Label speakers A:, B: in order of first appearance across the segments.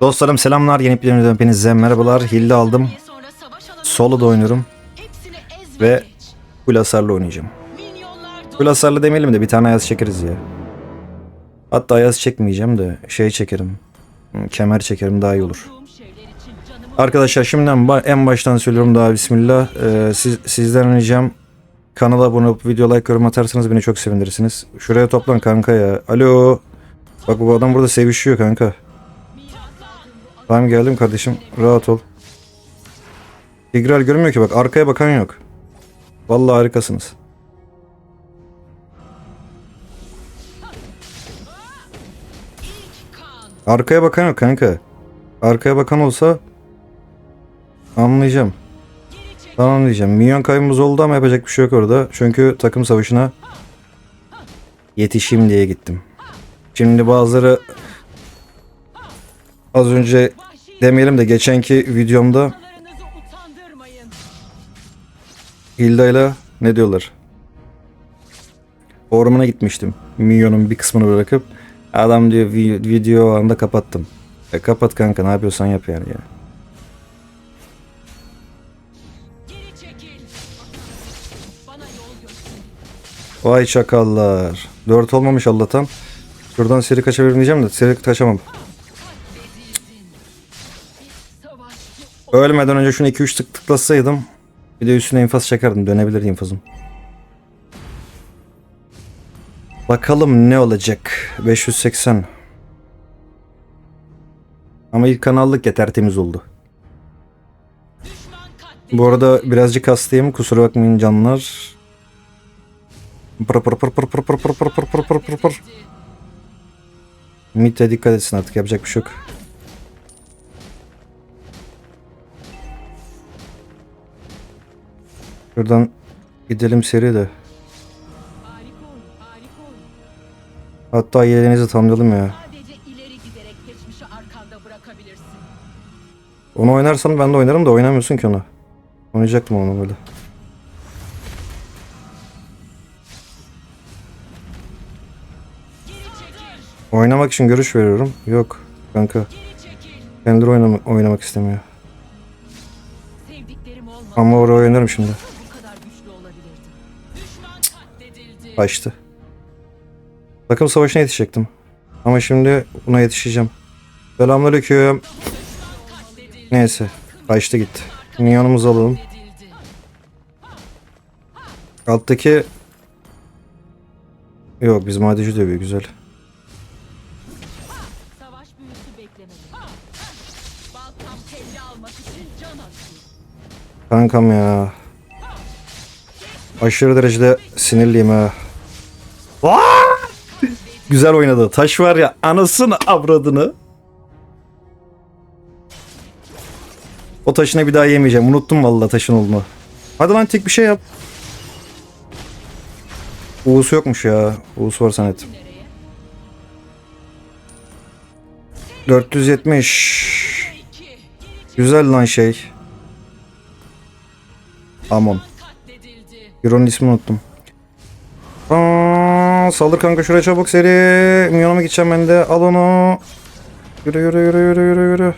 A: Dostlarım selamlar. Yeni videodan hepinize merhabalar. Hilde aldım. Solo da oynuyorum. Ve full hasarlı oynayacağım. Full hasarlı demeyelim de bir tane ayaz çekeriz ya. Hatta ayaz çekmeyeceğim de şey çekerim. Hmm, Kemer çekerim daha iyi olur. Arkadaşlar şimdiden en baştan söylüyorum daha bismillah. Ee, siz, sizden ricam kanala abone olup video like yorum atarsanız beni çok sevindirirsiniz. Şuraya toplan kanka ya. Alo. Bak bu adam burada sevişiyor kanka. Tamam geldim kardeşim. Rahat ol. İgral görünmüyor ki bak. Arkaya bakan yok. Vallahi harikasınız. Arkaya bakan yok kanka. Arkaya bakan olsa anlayacağım. Tamam diyeceğim. Minyon kaybımız oldu ama yapacak bir şey yok orada. Çünkü takım savaşına yetişeyim diye gittim. Şimdi bazıları az önce demeyelim de geçenki videomda Hilda'yla ne diyorlar? Ormana gitmiştim. Minyonun bir kısmını bırakıp adam diyor "Vi- video anda kapattım. E kapat kanka ne yapıyorsan yap yani ya. Vay çakallar. 4 olmamış Allah'tan. Şuradan seri kaçabilirim diyeceğim de seri kaçamam. Ölmeden önce şunu 2-3 tık tıklasaydım bir de üstüne infaz çekerdim. Dönebilirdi infazım. Bakalım ne olacak. 580. Ama ilk kanallık ya tertemiz oldu. Bu arada birazcık hastayım. Kusura bakmayın canlar. Pır pır pır pır pır pır pır pır pır pır pır pır pır. Mid'e dikkat etsin artık yapacak bir şey yok. Şuradan gidelim seri de. Hatta yerinizi tamlayalım ya. Onu oynarsan ben de oynarım da oynamıyorsun ki onu. Oynayacaktım onu böyle. Oynamak için görüş veriyorum. Yok kanka. Kendileri oynama- oynamak istemiyor. Ama oraya oynarım şimdi. Kaçtı. Takım savaşına yetişecektim. Ama şimdi buna yetişeceğim. Selamünaleyküm. Neyse. Kaçtı gitti. Minyonumuzu alalım. Alttaki... Yok bizim adeci dövüyor güzel. Kankam ya. Aşırı derecede sinirliyim ha. Güzel oynadı. Taş var ya anasını avradını. O taşına bir daha yemeyeceğim. Unuttum vallahi taşın olduğunu. Hadi lan tek bir şey yap. Uğusu yokmuş ya. Uğusu var sanettim. 470. Güzel lan şey. Amon. Euro'nun ismini unuttum. Aa, saldır kanka şuraya çabuk seri. Minyonuma gideceğim ben de. Al onu. Yürü yürü yürü yürü yürü yürü.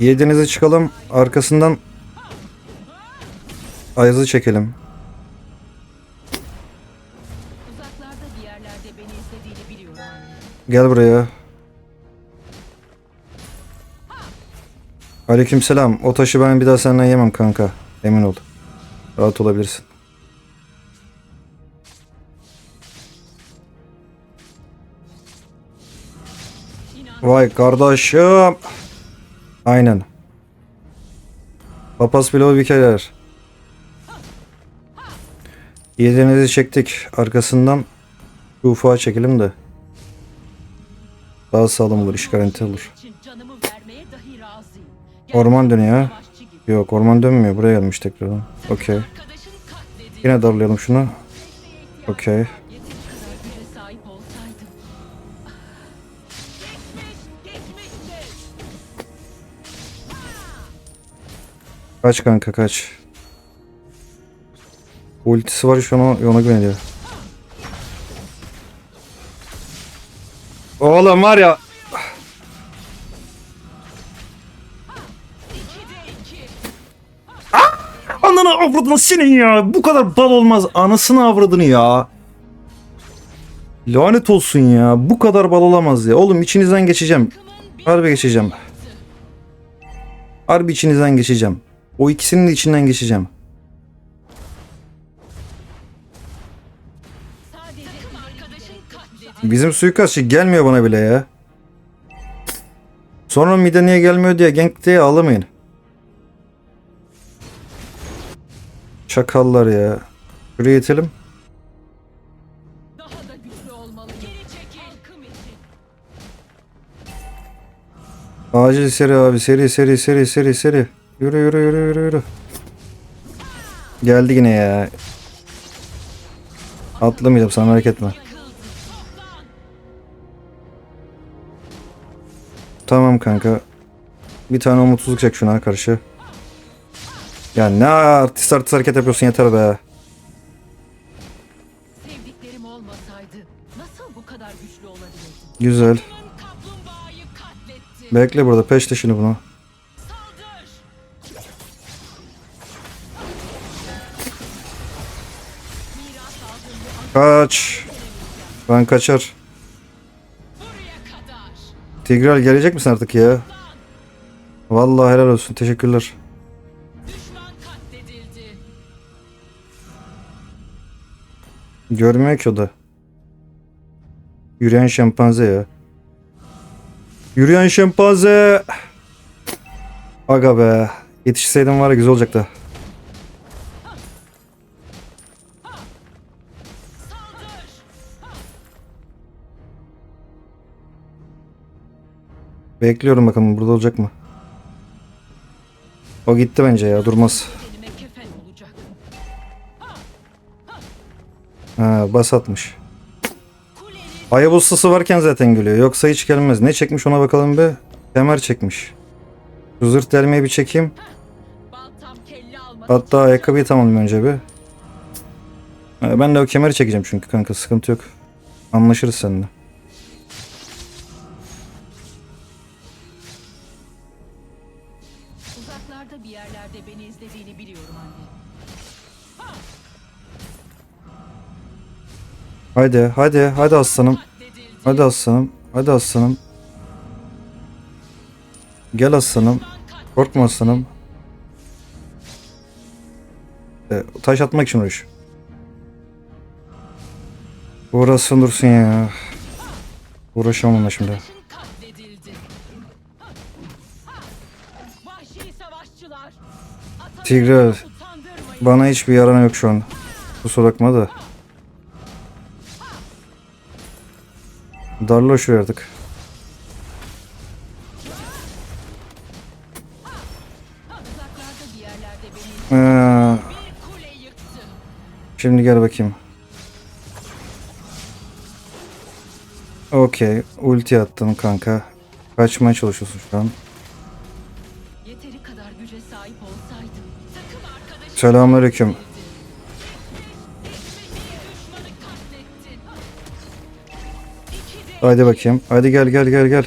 A: Yedinize çıkalım. Arkasından Ayaz'ı çekelim. Gel buraya. Aleykümselam. O taşı ben bir daha senden yemem kanka. Emin ol. Rahat olabilirsin. Vay kardeşim. Aynen. Papaz pilavı bir kereler. Yediğinizi çektik. Arkasından bir ufağa çekelim de. Daha sağlam olur. iş garanti olur. Orman dönüyor. Yok orman dönmüyor. Buraya gelmiş tekrardan. Okey. Yine darlayalım şunu. Okey. Kaç kanka kaç. Ultisi var şu an ona, ona güveniyor. Oğlum var ya. Ah! Ananı avradını senin ya. Bu kadar bal olmaz. Anasını avradını ya. Lanet olsun ya. Bu kadar bal olamaz ya. Oğlum içinizden geçeceğim. Harbi geçeceğim. Harbi içinizden geçeceğim. O ikisinin de içinden geçeceğim. Bizim suikastçı gelmiyor bana bile ya. Sonra mide niye gelmiyor diye gank diye ağlamayın. Çakallar ya. Şuraya
B: için.
A: Acil seri abi seri seri seri seri seri. Yürü yürü yürü yürü yürü. Geldi yine ya. Atlamayacağım sana merak etme. Tamam kanka. Bir tane umutsuzluk çek şuna karşı. Ya ne artist artist hareket yapıyorsun yeter be.
B: Sevdiklerim olmasaydı nasıl bu kadar güçlü olabilirdim?
A: Güzel. Bekle burada peşle şimdi bunu. Kaç. Ben kaçar. Tigral gelecek misin artık ya? Vallahi helal olsun. Teşekkürler. Görmüyor ki o da. Yürüyen şempanze ya. Yürüyen şempanze. Aga be. Yetişseydim var ya güzel olacaktı. Bekliyorum bakalım burada olacak mı? O gitti bence ya durmaz. Ha bas atmış.
B: Kuleniz
A: Ayabustası varken zaten gülüyor. Yoksa hiç gelmez. Ne çekmiş ona bakalım be. Kemer çekmiş. Şu zırt delmeyi bir çekeyim. Hatta ayakkabıyı tamamlayayım önce bir. Ha, Ben de o kemeri çekeceğim çünkü kanka sıkıntı yok. Anlaşırız seninle. Hadi hadi hadi aslanım. Hadi aslanım. Hadi aslanım. Gel aslanım. Korkma aslanım. E, taş atmak için uğraş. Uğraşsın dursun ya. Uğraşamam onunla şimdi.
B: Utandırmayın.
A: Bana hiçbir yarana yok şu an. Kusura bakma da. Darla
B: beni
A: Ee, şimdi gel bakayım. Okey. Ulti attım kanka. Kaçmaya çalışıyorsun şu an. Selamünaleyküm. Hadi bakayım. Hadi gel gel gel gel.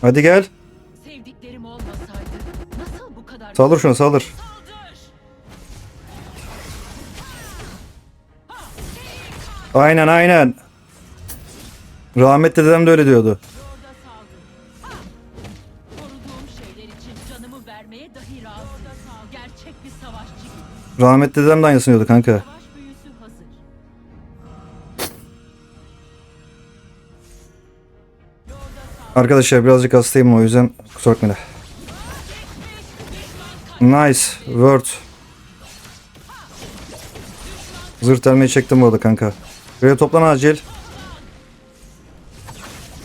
A: Hadi gel.
B: sevdiklerim olmasaydı nasıl bu kadar
A: Saldır şunu saldır. Aynen aynen. Rahmetli dedem de öyle diyordu.
B: Yolda saldır. Ha! Koruduğum şeyler için canımı vermeye dahi razı. Gerçek bir savaşçı gibi.
A: Rahmetli dedem de aynısını diyordu kanka. Arkadaşlar birazcık hastayım o yüzden kusura bakmayın. Nice. Word. Zırt elmeyi çektim bu arada kanka. Buraya toplan acil.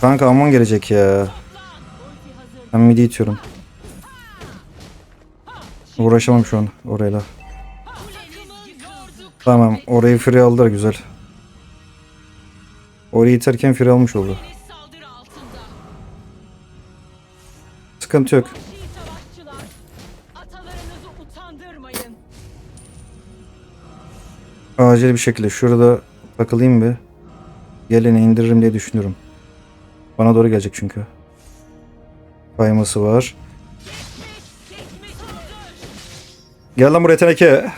A: Kanka aman gelecek ya. Ben midi itiyorum. Uğraşamam şu an orayla. Tamam orayı free aldılar güzel. Orayı iterken free almış oldu. Sıkıntı yok. Acil bir şekilde şurada takılayım bir. Geleni indiririm diye düşünüyorum. Bana doğru gelecek çünkü. Kayması var. Gel lan buraya teneke.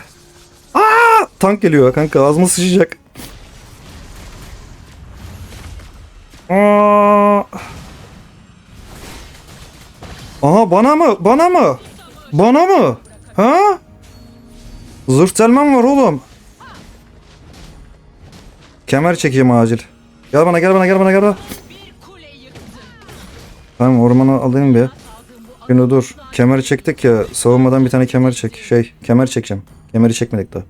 A: Aa, tank geliyor kanka ağzıma sıçacak. Aa. Aha bana mı? Bana mı? Bana mı? Ha? Zırh delmem var oğlum. Kemer çekeyim acil. Gel bana gel bana gel bana gel bana. Tamam ormanı alayım bir. Şimdi dur. Kemer çektik ya. Savunmadan bir tane kemer çek. Şey kemer çekeceğim. Kemeri çekmedik daha.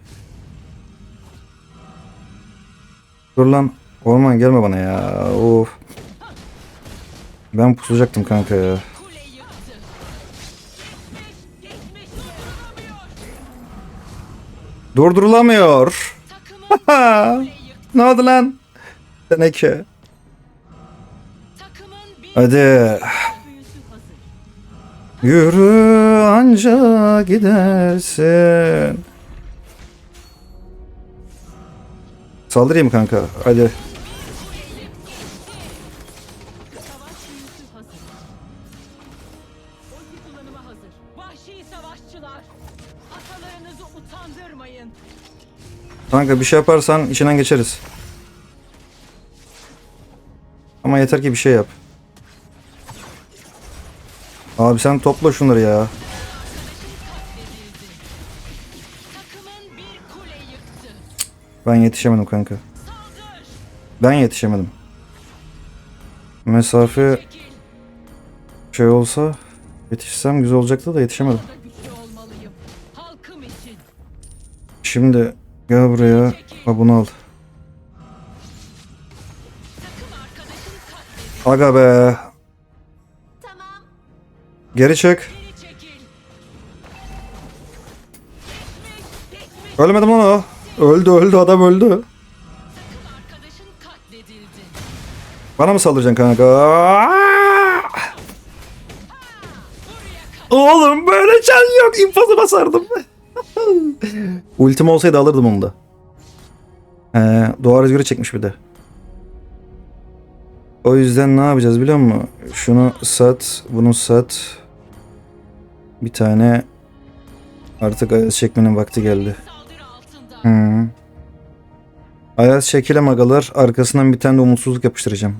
A: Dur lan. Orman gelme bana ya. Of. Ben pusacaktım kanka ya.
B: Durdurulamıyor.
A: Ne oldu lan? Teneke. Hadi. Yürü anca gidersin. Saldırayım kanka. Hadi.
B: Vahşi savaşçılar. Atalarınızı utandırmayın.
A: Kanka bir şey yaparsan içinden geçeriz. Ama yeter ki bir şey yap. Abi sen topla şunları ya. Ben yetişemedim kanka. Ben yetişemedim. Mesafe şey olsa yetişsem güzel olacaktı da yetişemedim. Şimdi gel buraya. Ha bunu al. Aga be. Geri
B: geçmiş.
A: Ölmedim lan o. Öldü öldü adam öldü. Bana mı saldıracaksın kanka? Oğlum böyle can yok. İnfazı basardım. Ultim olsaydı alırdım onu da. Ee, doğa rüzgarı çekmiş bir de. O yüzden ne yapacağız biliyor musun? Şunu sat, bunu sat. Bir tane artık ayaz çekmenin vakti geldi. Hı. Ayaz çekile magalar arkasından bir tane de umutsuzluk yapıştıracağım.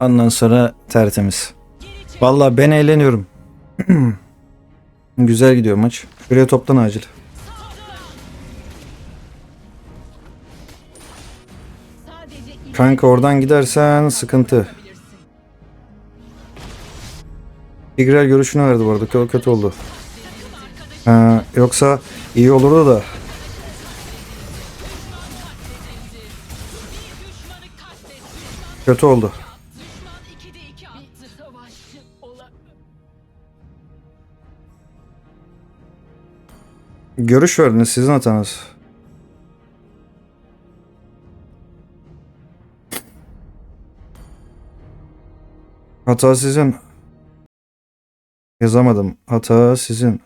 A: Ondan sonra tertemiz. Vallahi ben eğleniyorum. Güzel gidiyor maç. Şuraya toplan acil. Kanka oradan gidersen sıkıntı.
B: yapabilirsin.
A: İgrel görüşünü verdi bu arada. Kö- Kötü oldu. Ha, yoksa iyi olurdu da. Kötü oldu. Görüş verdiniz sizin hatanız. Hata sizin. Yazamadım. Hata sizin.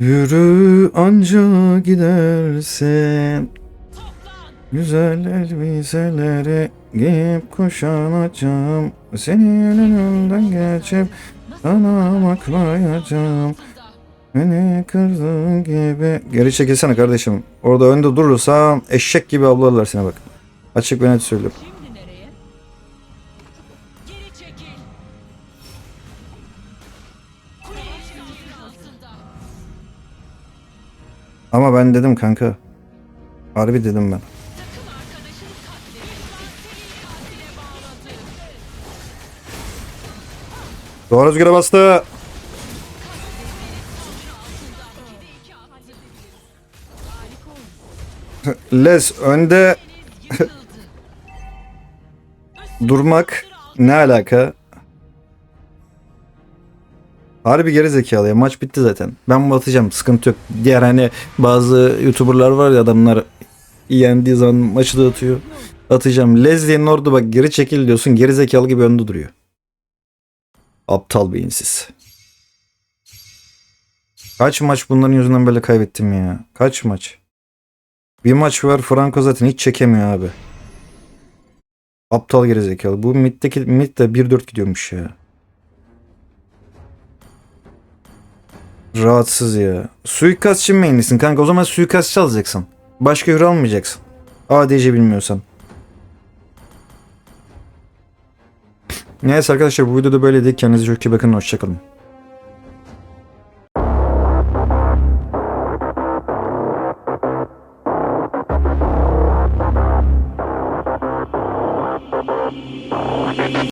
A: Yürü anca gidersin.
B: Toplan.
A: Güzel elbiseleri giyip kuşanacağım. Senin önünden geçip sana bakmayacağım. Beni kırdığın gibi. Geri çekilsene kardeşim. Orada önde durursan eşek gibi avlarlar seni bak. Açık ve net söylüyorum. Ama ben dedim kanka. Harbi dedim ben. Doğru rüzgara bastı.
B: Altında 2'de 2 attı. Harika oldu.
A: Les önde durmak ne alaka? Harbi geri zekalı ya. Maç bitti zaten. Ben batacağım. Sıkıntı yok. Diğer hani bazı YouTuber'lar var ya adamlar yendiği zaman maçı da atıyor. Atacağım. Leslie'nin orada bak geri çekil diyorsun. Geri zekalı gibi önde duruyor. Aptal beyinsiz. Kaç maç bunların yüzünden böyle kaybettim ya. Kaç maç? Bir maç var Franco zaten hiç çekemiyor abi. Aptal gerizekalı. Bu middeki mid de 1-4 gidiyormuş ya. Rahatsız ya. Suikastçı mainlisin kanka. O zaman suikastçı alacaksın. Başka hero almayacaksın. ADC bilmiyorsan. Neyse arkadaşlar bu videoda böyleydi. Kendinize çok iyi bakın. Hoşçakalın.